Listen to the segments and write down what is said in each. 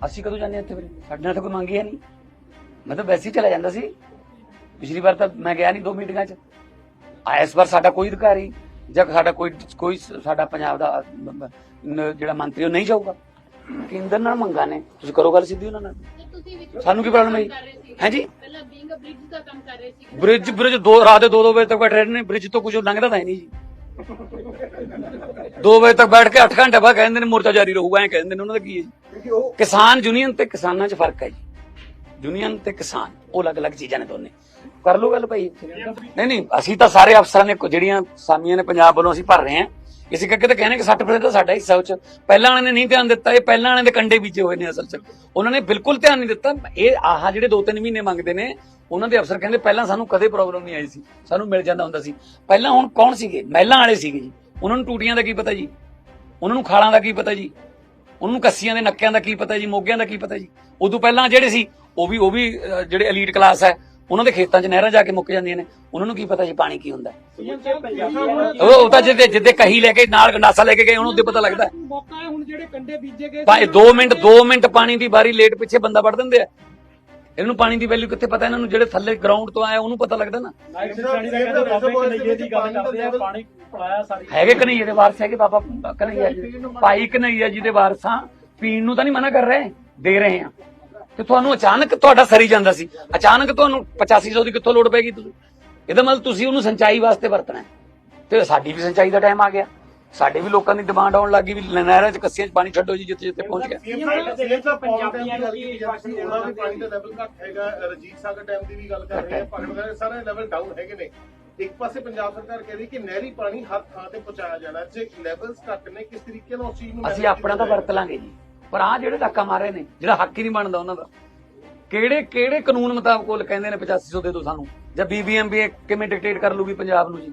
ਅਸੀਂ ਕਦੋਂ ਜਾਂਦੇ ਇੱਥੇ ਵੀਰੇ ਸਾਡੇ ਨਾਲ ਤਾਂ ਕੋਈ ਮੰਗੀ ਹੈ ਨਹੀਂ। ਮੈਂ ਤਾਂ ਵੈਸੇ ਹੀ ਚਲਾ ਜਾਂਦਾ ਸੀ। ਪਿਛਲੀ ਵਾਰ ਤਾਂ ਮੈਂ ਗਿਆ ਨਹੀਂ ਦੋ ਮੀਟਿੰਗਾਂ 'ਚ। ਆ ਇਸ ਵਾਰ ਸਾਡਾ ਕੋਈ ਅਧਿਕਾਰੀ ਜਾਂ ਸਾਡਾ ਕੋਈ ਕੋਈ ਸਾਡਾ ਪੰਜਾਬ ਦਾ ਜਿਹੜਾ ਮੰਤਰੀ ਉਹ ਨਹੀਂ ਜਾਊਗਾ। ਕੇਂਦਰ ਨਾਲ ਮੰਗਾ ਨੇ। ਤੁਸੀਂ ਕਰੋ ਗੱਲ ਸਿੱਧੀ ਉਹਨਾਂ ਨਾਲ। ਸਾਨੂੰ ਕੀ ਪ੍ਰੋਬਲਮ ਹੈ ਰਹੇ। ਹੈਂ ਜੀ? ਪਹਿਲਾਂ ਬੀਇੰਗ ਅ ਬ੍ਰਿਜ ਦਾ ਕੰਮ ਕਰ ਰਹੇ ਸੀ। ਬ੍ਰਿਜ ਬ੍ਰਿਜ ਦੋ ਰਾਤ ਦੇ 2-2 ਵਜੇ ਤੱਕ ਬੈਠੇ ਰਹਿੰਦੇ ਨੇ। ਬ੍ਰਿਜ ਤੋਂ ਕੁਝ ਲੰਘਦਾ ਤਾਂ ਹੈ ਨਹੀਂ ਜੀ। 2 ਵਜੇ ਤੱਕ ਬੈਠ ਕੇ 8 ਘੰਟੇ ਬਾਅਦ ਕਹਿੰਦੇ ਨੇ ਮੋਰਚਾ ਜਾਰੀ ਰਹੂਗਾ। ਐਂ ਕਹਿੰਦੇ ਨੇ। ਉਹਨਾਂ ਦਾ ਕੀ ਹੈ ਜੀ? ਕਿਸਾਨ ਯੂਨੀਅਨ ਤੇ ਕਿਸਾਨਾਂ 'ਚ ਫ਼ਰਕ ਹੈ ਜੀ। ਯੂਨੀਅਨ ਤੇ ਕਿਸਾਨ, ਉਹ ਅਲੱਗ-ਅਲੱਗ ਚੀਜ਼ਾਂ ਨੇ ਦੋਨੇ। ਕਰ ਲਓ ਗੱਲ ਭਾਈ। ਨਹੀਂ ਨਹੀਂ, ਅਸੀਂ ਤਾਂ ਸਾਰੇ ਅਫਸਰਾਂ ਨੇ ਜਿਹੜੀਆਂ ਸਾਮੀਆਂ ਨੇ ਪੰਜਾਬ ਵੱਲੋਂ ਅਸੀਂ ਭਰ ਰਹੇ ਹਾਂ, ਇਸੇ ਕਰਕੇ ਤਾਂ ਕਹਿੰਦੇ ਕਿ 60% ਤਾਂ ਸਾਡਾ ਹਿੱਸਾ ਉਹ ਪਹਿਲਾਂ ਵਾਲਿਆਂ ਨੇ ਨਹੀਂ ਧਿਆਨ ਦਿੱਤਾ, ਇਹ ਪਹਿਲਾਂ ਵਾਲਿਆਂ ਦੇ ਕੰਡੇ ਬੀਜੇ ਹੋਏ ਨੇ ਅਸਲ 'ਚ। ਉਹਨਾਂ ਨੇ ਬਿਲਕੁਲ ਧਿਆਨ ਨਹੀਂ ਦਿੱਤਾ। ਇਹ ਆਹ ਜਿਹੜੇ 2-3 ਮਹੀਨੇ ਮੰਗਦੇ ਨੇ, ਉਹਨਾਂ ਦੇ ਅਫਸਰ ਕਹਿੰਦੇ ਪਹਿਲਾਂ ਸਾਨੂੰ ਕਦੇ ਪ੍ਰੋਬਲਮ ਨਹੀਂ ਆਈ ਸੀ। ਸਾਨੂੰ ਮਿਲ ਜਾਂਦਾ ਹੁੰਦਾ ਸੀ। ਪਹਿਲਾਂ ਹੁਣ ਕੌਣ ਸੀਗੇ? ਮਹਿਲਾਂ ਵਾਲੇ ਸੀਗੇ ਜੀ। ਉਹਨਾਂ ਨੂੰ ਟੂਟੀਆਂ ਦਾ ਕੀ ਪਤਾ ਜੀ? ਉਹਨਾਂ ਨੂੰ ਖਾਲਾਂ ਦਾ ਕੀ ਪਤਾ ਜੀ? ਉਹਨਾਂ ਕੱਸੀਆਂ ਦੇ ਨੱਕਿਆਂ ਦਾ ਕੀ ਪਤਾ ਜੀ ਮੋਗਿਆਂ ਦਾ ਕੀ ਪਤਾ ਜੀ ਉਦੋਂ ਪਹਿਲਾਂ ਜਿਹੜੇ ਸੀ ਉਹ ਵੀ ਉਹ ਵੀ ਜਿਹੜੇ ਐਲੀਟ ਕਲਾਸ ਹੈ ਉਹਨਾਂ ਦੇ ਖੇਤਾਂ 'ਚ ਨਹਿਰਾਂ ਜਾ ਕੇ ਮੁੱਕ ਜਾਂਦੀਆਂ ਨੇ ਉਹਨਾਂ ਨੂੰ ਕੀ ਪਤਾ ਜੀ ਪਾਣੀ ਕੀ ਹੁੰਦਾ। ਉਹ ਉਹ ਤਾਂ ਜਿੱਦੇ ਜਿੱਦੇ ਕਹੀ ਲੈ ਕੇ ਨਾਲ ਗੰਡਾਸਾ ਲੈ ਕੇ ਗਏ ਉਹਨੂੰ ਉੱਤੇ ਪਤਾ ਲੱਗਦਾ। ਮੌਕਾ ਹੈ ਹੁਣ ਜਿਹੜੇ ਕੰਡੇ ਬੀਜੇ ਗਏ ਭਾਵੇਂ 2 ਮਿੰਟ 2 ਮਿੰਟ ਪਾਣੀ ਦੀ ਵਾਰੀ ਲੇਟ ਪਿੱਛੇ ਬੰਦਾ ਵੜ ਦਿੰਦੇ ਆ ਇਹਨੂੰ ਪਾਣੀ ਦੀ ਵੈਲਿਊ ਕਿੱਥੇ ਪਤਾ ਇਹਨਾਂ ਨੂੰ ਜਿਹੜੇ ਥੱਲੇ ਗਰਾਊਂਡ ਤੋਂ ਆਏ ਉਹਨੂੰ ਪਤਾ ਲੱਗਦਾ ਨਾ? ਨਾਈਟ ਸਿਟੀ ਦਾ ਕਹਿੰਦੇ ਬਾਬੇ ਕਨਈਏ ਦੀ ਗੱਲ ਕਰਦੇ ਆ ਪਾਣੀ ਪੜਾਇਆ ਸਾਰੀ। ਹੈਗੇ ਕਨਈਏ ਦੇ ਵਾਰਸ ਹੈਗੇ? ਬਾਬਾ ਕਨਈਆ ਜੀ। ਭਾਈ ਕਨਈਆ ਜੀ ਦੇ ਵਾਰਸਾਂ ਪੀਣ ਨੂੰ ਤਾਂ ਨਹੀਂ ਮਨਾ ਕਰ ਰਹੇ ਦੇ ਰਹੇ ਆ। ਤੇ ਤੁਹਾਨੂੰ ਅਚਾਨਕ ਤੁਹਾਡਾ ਸਰੀ ਜਾਂਦਾ ਸੀ। ਅਚਾਨਕ ਤੁਹਾਨੂੰ 8500 ਦੀ ਕਿੱਥੋਂ ਲੋੜ ਪੈਗੀ ਤੁਸੀਂ? ਇਹਦਾ ਮਤਲਬ ਤੁਸੀਂ ਉਹਨੂੰ ਸਿੰਚਾਈ ਵਾਸਤੇ ਵਰਤਣਾ ਤੇ ਸਾਡੀ ਵੀ ਸਿੰਚਾਈ ਦਾ ਟਾਈਮ ਆ ਗਿਆ। ਸਾਡੇ ਵੀ ਲੋਕਾਂ ਦੀ ਡਿਮਾਂਡ ਆਉਣ ਲੱਗੀ ਵੀ ਨਹਿਰਾਂ 'ਚ ਕੱਸੀਆਂ 'ਚ ਪਾਣੀ ਛੱਡੋ ਜੀ ਜਿੱਥੇ ਜਿੱਥੇ ਪਹੁੰਚ ਗਿਆ। ਸੀਐਮ ਸਾਹਿਬ ਪੰਜਾਬੀਆਂ ਦੀ ਗੱਲ ਕੀਤੀ ਜਾਂਦੀ ਸੀ ਉਹਨਾਂ ਵੀ ਪਾਣੀ ਦਾ ਲੈਵਲ ਘੱਟ ਹੈਗਾ ਰਜੀਤ ਸਾਗਰ ਡੈਮ ਦੀ ਵੀ ਗੱਲ ਕਰ ਰਹੇ ਆ ਭਗਤ ਦਾ ਸਾਰੇ ਲੈਵਲ ਡਾਊਨ ਹੈਗੇ ਨੇ। ਇੱਕ ਪਾਸੇ ਪੰਜਾਬ ਸਰਕਾਰ ਕਹਿ ਰਹੀ ਕਿ ਨਹਿਰੀ ਪਾਣੀ ਹਰ ਥਾਂ ਤੇ ਪਹੁੰਚਾਇਆ ਜਾਣਾ ਜੇ ਲੈਵਲਸ ਘੱਟ ਨੇ ਕਿਸ ਤਰੀਕੇ ਨਾਲ ਉਸ ਚੀਜ਼ ਨੂੰ ਅਸੀਂ ਆਪਣਾ ਤਾਂ ਵਰਤ ਲਾਂਗੇ ਜੀ। ਪਰ ਆ ਜਿਹੜੇ ਧੱਕਾ ਮਾਰੇ ਨੇ ਜਿਹੜਾ ਹੱਕ ਹੀ ਨਹੀਂ ਬਣਦਾ ਉਹਨਾਂ ਦਾ। ਕਿਹੜੇ ਕਿਹੜੇ ਕਾਨੂੰਨ ਮੁਤਾਬਕ ਉਹ ਕਹਿੰਦੇ ਨੇ 8500 ਦੇ ਦਿਓ ਸਾਨੂੰ? ਜਾਂ ਬੀਬੀਐਮਬੀ ਕਿਵੇਂ ਡਿਕਟੇਟ ਕਰ ਲੂਗੀ ਪੰਜਾਬ ਨੂੰ ਜੀ?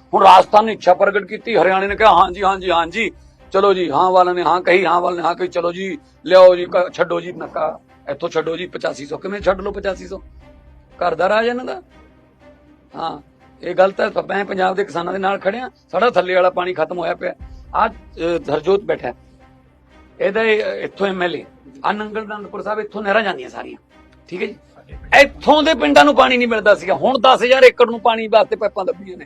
ਹੁਣ ਰਾਜਸਥਾਨ ਨੇ ਇੱਛਾ ਪ੍ਰਗਟ ਕੀਤੀ, ਹਰਿਆਣੇ ਨੇ ਕਿਹਾ, ਹਾਂਜੀ ਹਾਂਜੀ ਹਾਂਜੀ, ਚਲੋ ਜੀ, ਹਾਂ ਵਾਲਿਆਂ ਨੇ ਹਾਂ ਕਹੀ, ਹਾਂ ਵਾਲਿਆਂ ਨੇ ਹਾਂ ਕਹੀ, ਚਲੋ ਜੀ, ਲਿਆਓ ਜੀ ਛੱਡੋ ਜੀ, ਨੱਕਾ, ਇੱਥੋਂ ਛੱਡੋ ਜੀ 8500 ਕਿਵੇਂ ਛੱਡ ਲਓ 8500 ਘਰ ਦਾ ਰਾਜ ਇਹਨਾਂ ਦਾ? ਹਾਂ, ਇਹ ਗਲਤ ਹੈ ਮੈਂ ਪੰਜਾਬ ਦੇ ਕਿਸਾਨਾਂ ਦੇ ਨਾਲ ਖੜਿਆ, ਸਾਡਾ ਥੱਲੇ ਵਾਲਾ ਪਾਣੀ ਖਤਮ ਹੋਇਆ ਪਿਆ। ਅੱਜ ਧਰਜੋਤ ਬੈਠਾ ਹੈ। ਇਹਦਾ ਇਹ- ਇੱਥੋਂ ਐਮਐਲਏ ਅਨੰਗਲ ਅਨੰਦਪੁਰ ਸਾਹਿਬ, ਇੱਥੋਂ ਨਹਿਰਾਂ ਜਾਂਦੀਆਂ ਸਾਰੀਆਂ। ਠੀਕ ਹੈ ਜੀ? ਇੱਥੋਂ ਦੇ ਪਿੰਡਾਂ ਨੂੰ ਪਾਣੀ ਨਹੀਂ ਮਿਲਦਾ ਸੀਗਾ, ਹੁਣ 10000 ਏਕੜ ਨੂੰ ਪਾਣੀ ਵਾਸਤੇ ਪਾਈਪਾਂ ਦੱਬੀਆਂ ਨੇ।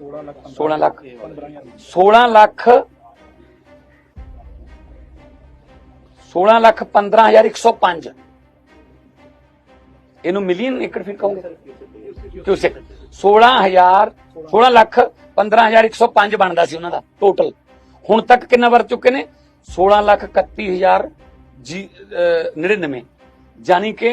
16 ਲੱਖ 16 ਲੱਖ। 15000 16 ਲੱਖ 16 ਲੱਖ 15105 ਇਹਨੂੰ ਮਿਲੀਅਨ ਏਕੜ ਫਿਰ ਕਹੋਗੇ? ਕਿਊਸੈਕ 16000 16 ਲੱਖ 15105 ਬਣਦਾ ਸੀ ਉਹਨਾਂ ਦਾ ਟੋਟਲ ਹੁਣ ਤੱਕ ਕਿੰਨਾ ਵਰ ਚੁੱਕੇ ਨੇ? 16 ਲੱਖ 31000 ਜੀ ਅਹ, 99 ਯਾਨੀ ਕਿ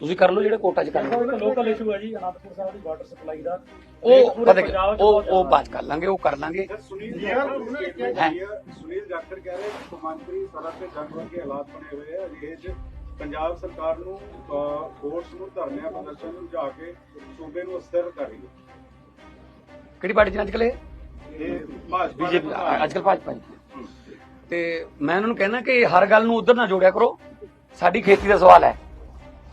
ਤੁਸੀਂ ਕਰ ਲਓ ਜਿਹੜੇ ਕੋਰਟਾਂ 'ਚ ਕਰਨਾ ਲੋਕਲ ਇਸ਼ੂ ਹੈ ਜੀ ਅਨੰਦਪੁਰ ਸਾਹਿਬ ਦੀ ਵਾਟਰ ਸਪਲਾਈ ਦਾ। ਉਹ ਪੂਰੇ ਪਤਾ ਕੀ- ਉਹ ਉਹ ਬਾਤ ਕਰ ਲਾਂਗੇ ਉਹ ਕਰ ਲਾਂਗੇ। ਸੁਨੀਲ ਉਹਨਾਂ ਸੁਨੀਲ ਜਾਖੜ ਕਹਿ ਰਹੇ ਕਮਾਂਤਰੀ ਸੜਕ ਤੇ ਜੰਗ ਵਰਗੇ ਹਾਲਾਤ ਬਣੇ ਹੋਏ ਆ। ਅਜਿਹੇ ਚ ਪੰਜਾਬ ਸਰਕਾਰ ਨੂੰ ਫੋਰਸ ਨੂੰ ਧਰਨਿਆਂ ਪ੍ਰਦਰਸ਼ਨ ਨੂੰ ਜਾ ਕੇ ਸੂਬੇ ਨੂੰ ਅਸਥਿਰ ਕਰ ਰਹੀ ਹੈ। ਕਿਹੜੀ ਪਾਰਟੀ 'ਚ ਅੱਜ ਕੱਲ੍ਹ ਇਹ? ਭਾਜਪਾ ਬੀਜੇਪੀ ਅੱਜ ਕੱਲ੍ਹ ਭਾਜਪਾ। ਜੀ। ਤੇ ਮੈਂ ਇਹਨਾਂ ਨੂੰ ਕਹਿਣਾ ਕਿ ਹਰ ਗੱਲ ਨੂੰ ਉਧਰ ਨਾ ਜੋੜਿਆ ਕਰੋ। ਸਾਡੀ ਖੇਤੀ ਦਾ ਸਵਾਲ ਹੈ।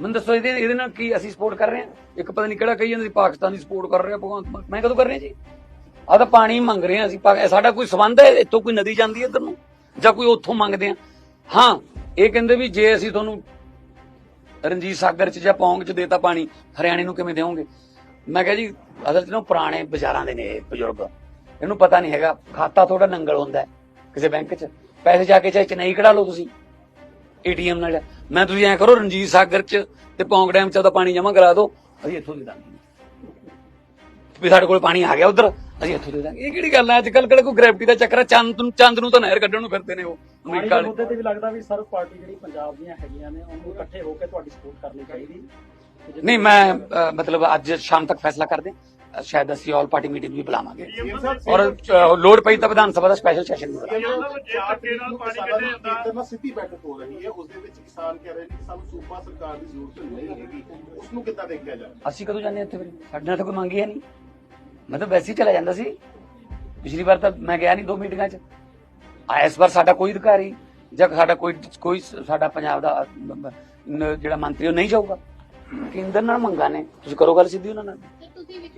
ਮੈਨੂੰ ਦੱਸੋ ਇਹਦੇ ਇਹਦੇ ਨਾਲ ਕੀ ਅਸੀਂ ਸਪੋਰਟ ਕਰ ਰਹੇ ਹਾਂ? ਇੱਕ ਪਤਾ ਨਹੀਂ ਕਿਹੜਾ ਕਹੀ ਜਾਂਦੇ ਸੀ, ਪਾਕਿਸਤਾਨ ਦੀ ਸਪੋਰਟ ਕਰ ਰਿਹਾ ਭਗਵੰਤ ਮਾਨ। ਮੈਂ ਕਦੋਂ ਕਰ ਰਿਹਾ ਜੀ? ਆ ਤਾਂ ਪਾਣੀ ਮੰਗ ਰਹੇ ਹਾਂ ਅਸੀਂ। ਪਾ- ਸਾਡਾ ਕੋਈ ਸੰਬੰਧ ਹੈ? ਇੱਥੋਂ ਕੋਈ ਨਦੀ ਜਾਂਦੀ ਹੈ ਇੱਧਰ ਨੂੰ? ਜਾਂ ਕੋਈ ਉੱਥੋਂ ਮੰਗਦੇ ਹਾਂ? ਹਾਂ, ਇਹ ਕਹਿੰਦੇ ਵੀ ਜੇ ਅਸੀਂ ਤੁਹਾਨੂੰ ਰਣਜੀਤ ਸਾਗਰ ਚ ਜਾਂ ਪੌਂਗ ਚ ਦੇਤਾ ਪਾਣੀ, ਹਰਿਆਣੇ ਨੂੰ ਕਿਵੇਂ ਦੇਵੋਗੇ ਮੈਂ ਕਿਹਾ ਜੀ, ਅਸਲ ਚ ਨਾ ਉਹ ਪੁਰਾਣੇ ਬਾਜ਼ਾਰਾਂ ਦੇ ਨੇ ਇਹ ਬਜ਼ੁਰਗ। ਇਹਨੂੰ ਪਤਾ ਨਹੀਂ ਹੈਗਾ। ਖਾਤਾ ਥੋੜਾ ਨੰਗਲ ਹੁੰਦਾ ਹੈ ਕਿਸੇ ਬੈਂਕ 'ਚ। ਪੈਸੇ ਜਾ ਕੇ ਚਾਹੇ ਚੇਨਈ ਕਢਾ ਲਓ ਤੁਸੀਂ, ਏਟੀਐਮ ਨਾਲ। ਮੈਂ ਤੁਸੀਂ ਐਂ ਕਰੋ ਰਣਜੀਤ ਸਾਗਰ 'ਚ ਤੇ ਪੌਂਗ ਡੈਮ 'ਚ ਉਹਦਾ ਪਾਣੀ ਜਮ੍ਹਾਂ ਕਰਾ ਦਿਓ ਅਸੀਂ ਇੱਥੋਂ ਦੇ ਦਾਂਗੇ। ਵੀ ਸਾਡੇ ਕੋਲ ਪਾਣੀ ਆ ਗਿਆ ਉਧਰ ਅਸੀਂ ਇੱਥੋਂ ਦੇ ਦਾਂਗੇ। ਇਹ ਕਿਹੜੀ ਗੱਲ ਹੈ ਅੱਜ ਕੱਲ ਕਿਹੜਾ ਕੋਈ ਗ੍ਰੈਵਿਟੀ ਦਾ ਚੱਕਰ ਹੈ ਚੰਦ ਨੂੰ ਚੰਦ ਨੂੰ ਤਾਂ ਨਹਿਰ ਕੱਢਣ ਨੂੰ ਫਿਰਦੇ ਨੇ ਉਹ ਅਮਰੀਕਾ ਵਾਲੇ। ਮੁੱਦੇ ਤੇ ਵੀ ਲੱਗਦਾ ਵੀ ਸਰਵ ਪਾਰਟੀ ਜਿਹੜੀ ਪੰਜਾਬ ਦੀਆਂ ਹੈਗੀਆਂ ਨੇ ਉਹਨੂੰ ਇਕੱਠੇ ਹੋ ਕੇ ਤੁਹਾਡੀ ਸਪੋਰਟ ਕਰਨੀ ਚਾਹੀਦੀ। ਨਹੀਂ ਮੈਂ ਮਤਲਬ ਅੱਜ ਸ਼ਾਮ ਤੱਕ ਫੈਸਲਾ ਕਰਦੇ। ਸ਼ਾਇਦ ਅਸੀਂ ਆਲ ਪਾਰਟੀ ਮੀਟਿੰਗ ਵੀ ਬੁਲਾਵਾਂਗੇ। ਔਰ ਲੋੜ ਪਈ ਤਾਂ ਵਿਧਾਨ ਸਭਾ ਦਾ ਸਪੈਸ਼ਲ ਸੈਸ਼ਨ ਵੀ ਬੁਲਾਵਾਂਗੇ ਚਾਰ ਤਰੀਕ ਨੂੰ ਕਿਸਾਨਾਂ ਦੀ ਕੇਂਦਰ ਨਾਲ ਸਿੱਧੀ ਬੈਠਕ ਹੋ ਰਹੀ ਹੈ ਉਸ ਦੇ ਵਿੱਚ ਕਿਸਾਨ ਕਹਿ ਰਹੇ ਨੇ ਕਿ ਸਾਨੂੰ ਸੂਬਾ ਸਰਕਾਰ ਦੀ ਜ਼ਰੂਰਤ ਨਹੀਂ ਹੈਗੀ ਉਸ ਨੂੰ ਕਿੱਦਾਂ ਦੇਖਿਆ ਜਾਵੇ? ਅਸੀਂ ਕਦੋਂ ਜਾਂਦੇ ਇੱਥੇ ਫਿਰ? ਸਾਡੇ ਨਾਲ ਤਾਂ ਕੋਈ ਮੰਗੀ ਹੈ ਨਹੀਂ। ਮੈਂ ਤਾਂ ਵੈਸੇ ਹੀ ਚਲਾ ਜਾਂਦਾ ਸੀ। ਪਿਛਲੀ ਵਾਰ ਤਾਂ ਮੈਂ ਗਿਆ ਨਹੀਂ ਦੋ ਮੀਟਿੰਗਾਂ 'ਚ। ਆ ਇਸ ਵਾਰ ਸਾਡਾ ਕੋਈ ਅਧਿਕਾਰੀ ਜਾਂ ਸਾਡਾ ਕੋਈ ਕੋਈ ਸਾਡਾ ਪੰਜਾਬ ਦਾ ਜਿਹੜਾ ਮੰਤਰੀ ਉਹ ਨਹੀਂ ਜਾਊਗਾ। ਕੇਂਦਰ ਨਾਲ ਮੰਗਾ ਨੇ। ਤੁਸੀਂ ਕਰੋ ਗੱਲ ਸਿੱਧੀ ਉਹਨਾਂ ਨਾਲ।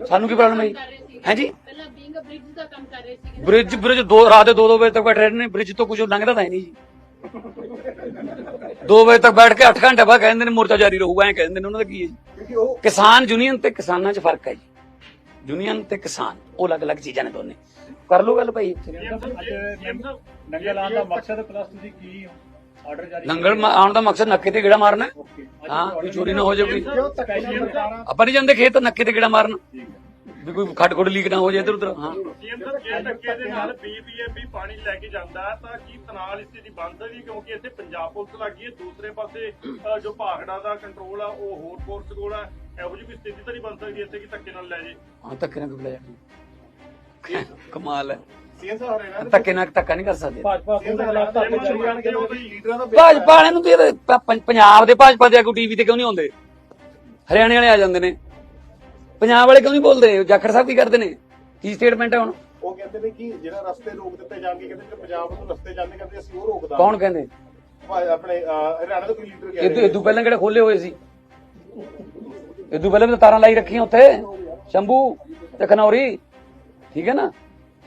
ਸਾਨੂੰ ਕੀ problem ਹੈ ਜੀ? ਹੈਂ ਜੀ? ਪਹਿਲਾਂ ਬ੍ਰਿਜ ਦਾ ਕੰਮ ਕਰ ਰਹੇ ਸੀ। ਬ੍ਰਿਜ ਬ੍ਰਿਜ ਦੋ ਰਾਤ ਦੇ 2-2 ਵਜੇ ਤੱਕ ਬੈਠੇ ਰਹੇ ਨੇ। ਬ੍ਰਿਜ ਤੋਂ ਕੁਝ ਲੰਘਦਾ ਤਾਂ ਹੈ ਨਹੀਂ ਜੀ। 2 ਵਜੇ ਤੱਕ ਬੈਠ ਕੇ 8 ਘੰਟੇ ਬਾਅਦ ਕਹਿੰਦੇ ਨੇ ਮੋਰਚਾ ਜਾਰੀ ਰਹੂਗਾ ਐ ਕਹਿੰਦੇ ਨੇ ਉਹਨਾਂ ਦਾ ਕੀ ਹੈ ਜੀ? ਕਿਉਂਕਿ ਉਹ ਕਿਸਾਨ ਯੂਨੀਅਨ ਤੇ ਕਿਸਾਨਾਂ 'ਚ ਫ਼ਰਕ ਹੈ ਜੀ। ਯੂਨੀਅਨ ਤੇ ਕਿਸਾਨ ਉਹ ਅਲੱਗ-ਅਲੱਗ ਚੀਜ਼ਾਂ ਨੇ ਦੋਨੇ। ਕਰ ਲਓ ਗੱਲ ਭਾਈ ਇੱਥੇ। ਨੰਗਲ ਆਉਣ ਦਾ ਮਕਸਦ ਪਲੱਸ ਤੁਸੀਂ ਕੀ ਆਰਡਰ ਜਾਰੀ ਨੰਗਲ ਮਾ- ਆਉਣ ਦਾ ਮਕਸਦ ਨੱਕੇ ਤੇ ਗੇੜਾ ਮਾਰਨਾ ਹੈ। ਓਕੇ ਹਾਂ ਕੋਈ ਚੋਰੀ ਨਾ ਹੋ ਜਾਵੇ ਕੋਈ। ਸਪੈਸ਼ਲ ਸਰਕਾਰਾਂ ਆਪਾਂ ਨਹੀਂ ਜਾਂਦੇ ਖੇਤ ਨੱਕੇ ਤੇ ਗੇੜਾ ਮਾਰਨ। ਵੀ ਕੋਈ ਖੱਡ ਖੁੱਡ ਲੀਕ ਨਾ ਹੋ ਜਾਏ ਇੱਧਰ ਉੱਧਰ ਹਾਂ। ਕੇਂਦਰ ਜੇ ਧੱਕੇ ਦੇ ਨਾਲ ਬੀਬੀਐਮਬੀ ਪਾਣੀ ਲੈ ਕੇ ਜਾਂਦਾ ਹੈ ਤਾਂ ਕੀ ਤਨਾਲ ਇਸ ਦੀ ਬਣ ਸਕਦੀ ਕਿਉਂਕਿ ਇੱਥੇ ਪੰਜਾਬ ਪੁਲਿਸ ਲੱਗੀ ਹੈ ਦੂਸਰੇ ਪਾਸੇ ਅ, ਜੋ ਭਾਗੜਾ ਦਾ ਕੰਟਰੋਲ ਆ ਉਹ ਹੋਰ ਫੋਰਸ ਕੋਲ ਆ। ਇਹੋ ਜਿਹੀ ਕੋਈ ਸਥਿਤੀ ਤਾਂ ਨਹੀਂ ਬਣ ਸਕਦੀ ਇੱਥੇ ਕਿ ਧੱਕੇ ਨਾਲ ਲੈ ਜੇ? ਹਾਂ ਧੱਕੇ ਨਾਲ ਕਿਉਂ ਲੈ ਜਾਣਾ। ਕਮਾਲ ਹੈ। ਧੱਕੇ ਨਾਲ ਧੱਕਾ ਨਹੀਂ ਕਰ ਸਕਦੇ। ਭਾਜਪਾ ਦੇ ਖਿਲਾਫ ਧੱਕੇ ਜਾਰੀ ਕਰਨਗੇ ਲੀਡਰਾਂ ਦਾ ਭਾਜਪਾ ਵਾਲਿਆਂ ਨੂੰ ਤੇ ਇਹਦੇ ਪ- ਪ- ਪੰਜਾਬ ਦੇ ਭਾਜਪਾ ਦੇ ਆਗੂ ਟੀਵੀ ਤੇ ਕਿਉਂ ਨਹੀਂ ਆਉਂਦੇ? ਹਰਿਆਣੇ ਵਾਲੇ ਆ ਜਾਂਦੇ ਨੇ। ਪੰਜਾਬ ਵਾਲੇ ਕਿਉਂ ਨਹੀਂ ਬੋਲਦੇ? ਜਾਖੜ ਸਾਹਿਬ ਕੀ ਕਰਦੇ ਨੇ? ਕੀ ਸਟੇਟਮੈਂਟ ਹੈ ਹੁਣ? ਉਹ ਕਹਿੰਦੇ ਨੇ ਕਿ ਜਿਹੜਾ ਰਸਤੇ ਰੋਕ ਦਿੱਤੇ ਜਾਣਗੇ ਕਹਿੰਦੇ ਕਿ ਪੰਜਾਬ ਨੂੰ ਰਸਤੇ ਜਾਂਦੇ ਕਹਿੰਦੇ ਅਸੀਂ ਉਹ ਰੋਕਦਾ ਕੌਣ ਕਹਿੰਦੇ? ਆਪਣੇ ਅਹ, ਹਰਿਆਣਾ ਦਾ ਕੋਈ ਲੀਡਰ ਕਹਿ ਇਹ ਰਿਹਾ ਇਦੋਂ ਪਹਿਲਾਂ ਕਿਹੜੇ ਖੋਲੇ ਹੋਏ ਸੀ? ਇਦੋਂ ਪਹਿਲਾਂ ਵੀ ਤਾਰਾਂ ਲਾਈ ਰੱਖੀਆਂ ਉੱਥੇ। ਸ਼ੰਭੂ ਤੇ ਖਨੌਰੀ। ਠੀਕ ਹੈ ਨਾ?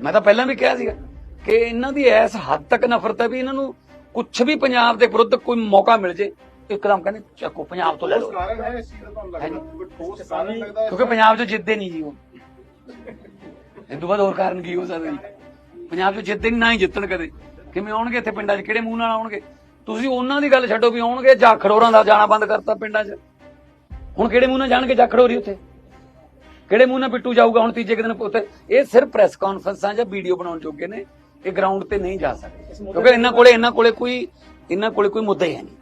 ਮੈਂ ਤਾਂ ਪਹਿਲਾਂ ਵੀ ਕਿਹਾ ਸੀਗਾ ਕਿ ਇਹਨਾਂ ਦੀ ਇਸ ਹੱਦ ਤੱਕ ਨਫ਼ਰਤ ਹੈ ਵੀ ਇਹਨਾਂ ਨੂੰ ਕੁਝ ਵੀ ਪੰਜਾਬ ਦੇ ਵਿਰੁੱਧ ਕੋਈ ਮੌਕਾ ਮਿਲ ਜੇ ਇੱਕਦਮ ਕਹਿੰਦੇ ਚੱਕੋ ਪੰਜਾਬ ਤੋਂ ਲੈ ਲਓ। ਕਾਰਨ ਹੈ ਇਸ ਚੀਜ਼ ਦਾ ਤੁਹਾਨੂੰ ਲੱਗਦਾ? ਕੋਈ ਠੋਸ ਕਾਰਨ ਲੱਗਦਾ ਹੈ। ਕਿਉਂਕਿ ਪੰਜਾਬ 'ਚ ਜਿੱਤਦੇ ਨਹੀਂ ਜੀ ਉਹ। ਇਹ ਤੋਂ ਬਾਅਦ ਹੋਰ ਕਾਰਨ ਕੀ ਹੋ ਸਕਦਾ ਜੀ? ਪੰਜਾਬ 'ਚ ਜਿੱਤਦੇ ਨਹੀਂ ਨਾ ਹੀ ਜਿੱਤਣ ਕਦੇ। ਕਿਵੇਂ ਆਉਣਗੇ ਇੱਥੇ ਪਿੰਡਾਂ 'ਚ? ਕਿਹੜੇ ਮੂੰਹ ਨਾਲ ਆਉਣਗੇ? ਤੁਸੀਂ ਉਹਨਾਂ ਦੀ ਗੱਲ ਛੱਡੋ ਵੀ ਆਉਣਗੇ ਜਾਂ ਖੜੋਰਾਂ ਦਾ ਜਾਣਾ ਬੰਦ ਕਰਤਾ ਪਿੰਡਾਂ 'ਚ? ਹੁਣ ਕਿਹੜੇ ਮੂੰਹ ਨਾਲ ਜਾਣਗੇ ਜਾਂ ਖੜੋਰੀ ਉੱਥੇ? ਕਿਹੜੇ ਮੂੰਹ ਨਾਲ ਪਿੱਟੂ ਜਾਊਗਾ ਹੁਣ ਤੀਜੇ ਦਿਨ ਉੱਥੇ? ਇਹ ਸਿਰਫ ਪ੍ਰੈਸ ਕਾਨਫਰੰਸਾਂ ਜਾਂ ਵੀਡੀਓ ਬਣਾਉਣ ਜੋਗੇ ਨੇ ਇਹ ਗਰਾਊਂਡ ਤੇ ਨਹੀਂ ਜਾ ਸਕਦੇ। ਕਿਉਂਕਿ ਇਹਨਾਂ ਕੋਲੇ ਇਹਨਾਂ ਕੋਲੇ ਕੋਈ ਇਹਨਾਂ ਕੋਲੇ ਕੋਈ ਮੁੱਦਾ ਹੀ ਹੈ ਨਹੀਂ।